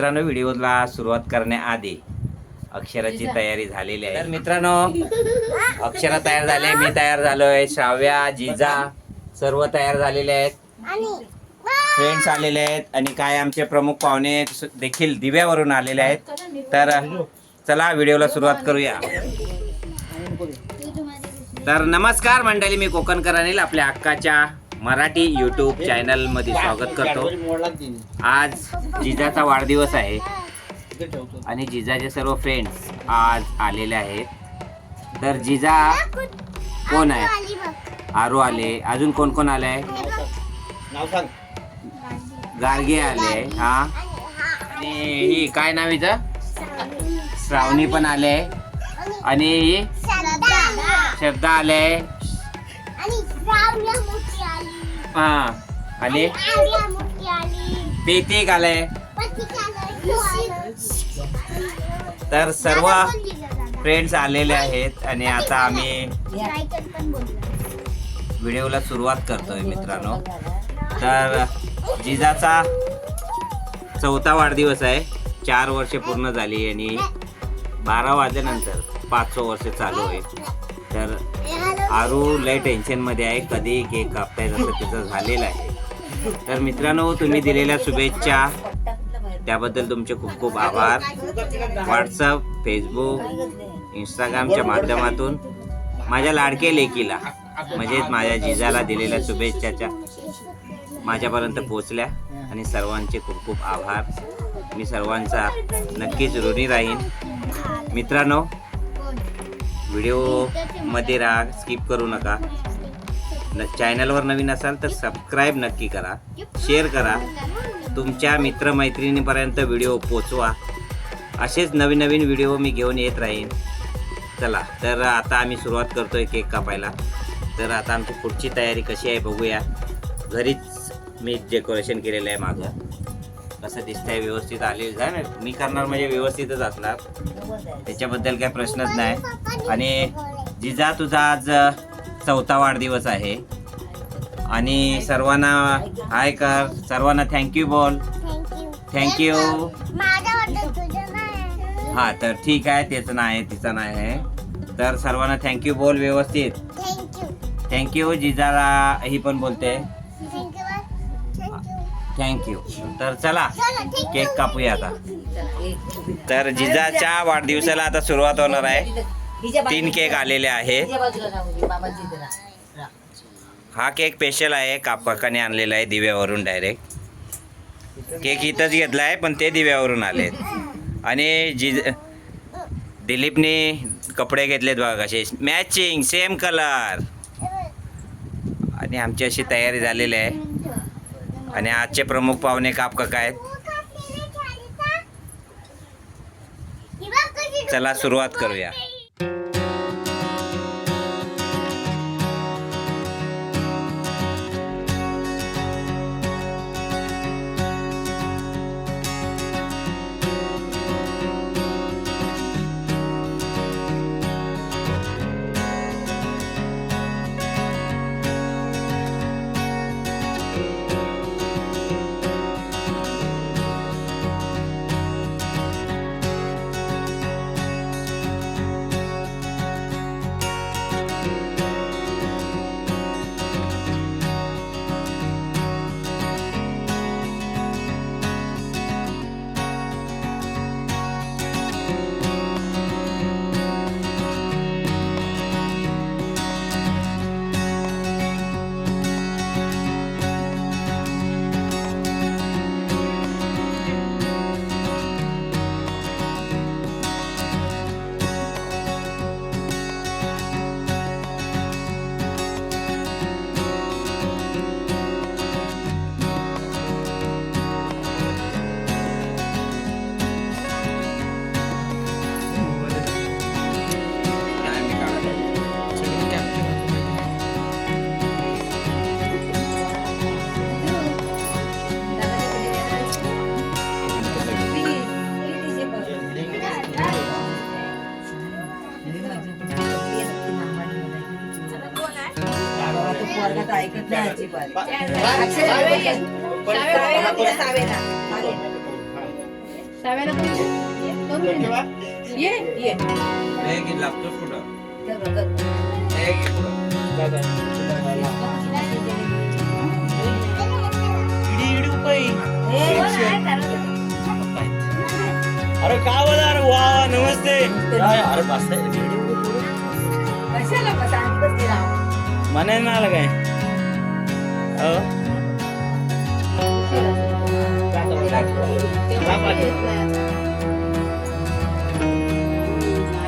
मित्रांनो व्हिडिओला सुरुवात करण्याआधी अक्षराची तयारी झालेली आहे. तर मित्रांनो अक्षरा तयार झाले मी तयार झालोय. श्राव्या जिजा सर्व तयार झालेले आहेत. फ्रेंड्स आलेले आहेत आणि काय आमचे प्रमुख पाहुणे देखील दिव्यावरून आलेले आहेत. तर चला व्हिडिओला सुरुवात करूया. तर नमस्कार मंडळी मी कोकणकर अनिल आपल्या हक्काच्या मराठी यूट्यूब चॅनलमध्ये स्वागत करतो. आज जिजाचा वाढदिवस आहे. आणि जिजाचे सर्व फ्रेंड्स आज आलेले आहेत. तर जिजा कोण आहे? आरू आले. अजून कोण कोण आले सांग गार्गे आले. हा. आणि ही काय नाव हिचं? श्रावणी पण आले. आणि शब्द आले. हा. आणि? पेतिक आले तर सर्व फ्रेंड्स आलेले आहेत आणि आता आम्ही व्हिडिओला सुरुवात करतोय मित्रांनो. तर जिजाचा चौथा वाढदिवस आहे. चार वर्षे पूर्ण झाली आणि बारा वाजल्यानंतर पाचवं वर्ष चालू आहे तर आरू लय टेन्शनमध्ये आहे. कधी केक कापताय जसं तिचं झालेलं आहे. तर मित्रांनो तुम्ही दिलेल्या शुभेच्छा. त्याबद्दल तुमचे खूप खूप आभार. व्हॉट्सअप फेसबुक इंस्टाग्रामच्या माध्यमातून माझ्या लाडके लेकीला म्हणजेच माझ्या जिजाला दिलेल्या शुभेच्छाच्या माझ्यापर्यंत पोचल्या आणि सर्वांचे खूप खूप आभार. मी सर्वांचा नक्कीच ऋणी राहीन. मित्रांनो व्हिडिओमध्ये राहा स्किप करू नका. न चॅनलवर नवीन असाल तर सबस्क्राईब नक्की करा. शेअर करा. तुमच्या मित्रमैत्रिणीपर्यंत व्हिडिओ पोचवा. असेच नवीन नवीन व्हिडिओ मी घेऊन येत राहीन. चला तर आता आम्ही सुरुवात करतोय केक कापायला. तर आता आमची पुढची तयारी कशी आहे बघूया. घरीच मी डेकोरेशन केलेलं आहे माझं कसं दिसतंय व्यवस्थित आले जा ना मी करणार म्हणजे व्यवस्थितच असणार. त्याच्याबद्दल काही प्रश्नच नाही. आणि जिजा तुझा आज चौथा वाढदिवस आहे. आणि सर्वांना हाय कर. सर्वांना थँक्यू बोल. थँक्यू हा तर ठीक आहे. त्याचं नाही आहे तिचं नाही आहे. तर सर्वांना थँक्यू बोल व्यवस्थित. थँक्यू जिजाला. ही पण बोलते. थँक्यू तर चला केक कापूया आता. तर जिजाच्या वाढदिवसाला आता सुरुवात होणार आहे. तीन केक आलेले आहेत हा केक स्पेशल आहे. काकाने आणलेला आहे दिव्यावरून डायरेक्ट केक इथंच घेतला आहे पण ते दिव्यावरून आले आणि जिज दिलीपने कपडे घेतलेत बघा कसे. मॅचिंग सेम कलर आणि आमची अशी तयारी झालेली आहे. आणि आजचे प्रमुख पाहुणे काप काका आहेत चला सुरुवात करूया. ये. ये. अरे का बोला अरे वा नमस्ते. काय अरे बस कशाला बस? आणि बसते आलं काय? हो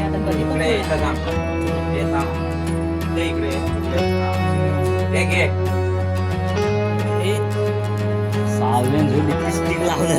आता कधी पण इकडे ये, इथं थांब. हे थांब. इकडे ये. हे घे. सावलेन झोडी लावणार